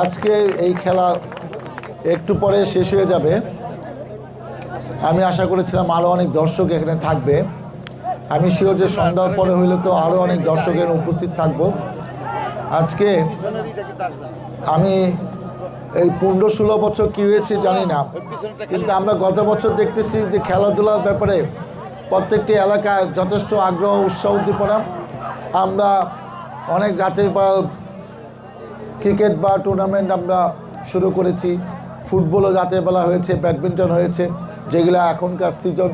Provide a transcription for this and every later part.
আজকে এই খেলা একটু পরে শেষ হয়ে যাবে। আমি আশা করেছিলাম আরও অনেক দর্শক এখানে থাকবে। আমি শিওর যে সন্ধ্যার পরে হইলে তো আরও অনেক দর্শকের উপস্থিত থাকব। আজকে আমি এই পনেরো ষোলো বছর কী হয়েছে জানি না, কিন্তু আমরা গত বছর দেখতেছি যে খেলাধুলার ব্যাপারে প্রত্যেকটি এলাকায় যথেষ্ট আগ্রহ, উৎসাহ, উদ্দীপনা। আমরা অনেক বা ক্রিকেট বা টুর্নামেন্ট আমরা শুরু করেছি। ফুটবলও বেলা হয়েছে, ব্যাডমিন্টন হয়েছে, যেগুলো এখনকার সিজন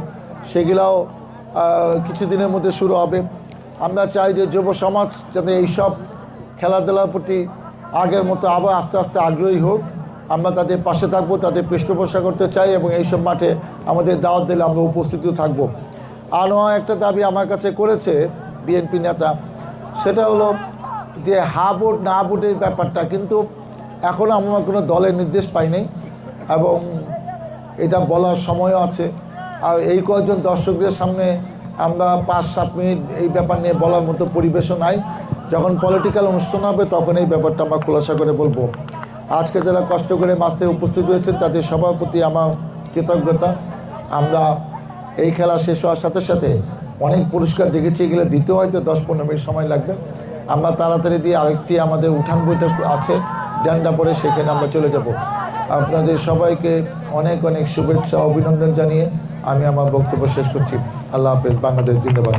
সেগুলাও কিছুদিনের মধ্যে শুরু হবে। আমরা চাই যে যুব সমাজ যাতে এইসব খেলাধুলার প্রতি আগের মতো আবার আস্তে আস্তে আগ্রহী হোক। আমরা তাদের পাশে থাকব, তাদের পৃষ্ঠপোষকতা করতে চাই এবং এইসব মাঠে আমাদের দাওয়াত দিলে আমরা উপস্থিত থাকব। আরও একটা দাবি আমার কাছে করেছে বিএনপি নেতা, সেটা হলো যে হা ভোট, না ভোটের ব্যাপারটা কিন্তু এখনও আমরা কোনো দলের নির্দেশ পাইনি এবং এটা বলার সময়ও আছে। আর এই কয়েকজন দর্শকদের সামনে আমরা পাঁচ, সাত মিনিট এই ব্যাপার নিয়ে বলার মতো পরিবেশও নাই। যখন পলিটিক্যাল অনুষ্ঠান হবে তখন এই ব্যাপারটা আমরা খোলাসা করে বলব। আজকে যারা কষ্ট করে মাসে উপস্থিত হয়েছেন, তাদের সবার প্রতি আমার কৃতজ্ঞতা। আমরা এই খেলা শেষ হওয়ার সাথে সাথে অনেক পুরস্কার দেখেছি, এগুলো দিতে হয়তো দশ পনেরো মিনিট সময় লাগবে। আমরা তাড়াতাড়ি দিয়ে আরেকটি আমাদের উঠান বইতে আছে ডান্ডা পরে সেখানে আমরা চলে যাব। আপনাদের সবাইকে অনেক অনেক শুভেচ্ছা, অভিনন্দন জানিয়ে আমি আমার বক্তব্য শেষ করছি। আল্লাহ হাফেজ, বাংলাদেশ জিন্দাবাদ।